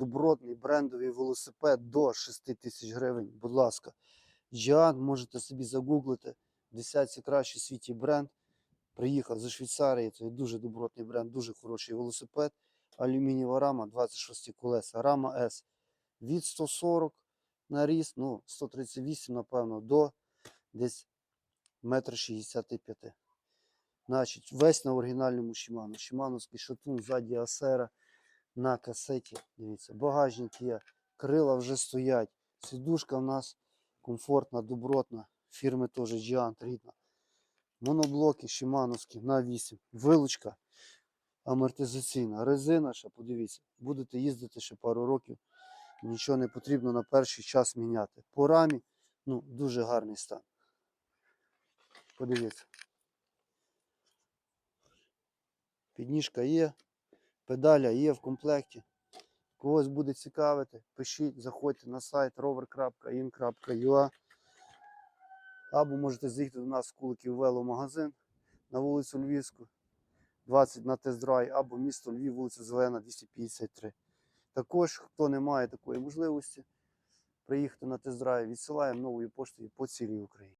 добротний брендовий велосипед до 6 тисяч гривень. Будь ласка, Джіан, можете собі загуглити. В десятці кращий світі бренд. Приїхав зі Швейцарії. Це дуже добротний бренд, дуже хороший велосипед. Алюмінієва рама, 26 колеса. Рама S від 140 на ріст, ну, 138, напевно, до десь метр 65. Значить, весь на оригінальному Shimano. Шимановський шатун, ззаді Асера на касеті. Дивіться, багажник є, крила вже стоять. Сідушка в нас комфортна, добротна. Фірми теж Giant рідна. Моноблоки Шимановські на 8. Вилучка амортизаційна. Резина ще, подивіться, будете їздити ще пару років. Нічого не потрібно на перший час міняти. По рамі, ну, дуже гарний стан. Подивіться. Підніжка є, педаля є в комплекті. Когось буде цікавити, пишіть, заходьте на сайт rover.in.ua або можете заїхати до нас в Куликів веломагазин на вулицю Львівську, 20 на тест-драйв, або місто Львів, вулиця Зелена, 253. Також, хто не має такої можливості, приїхати на тест-драйв, відсилаємо новою поштою по цілій Україні.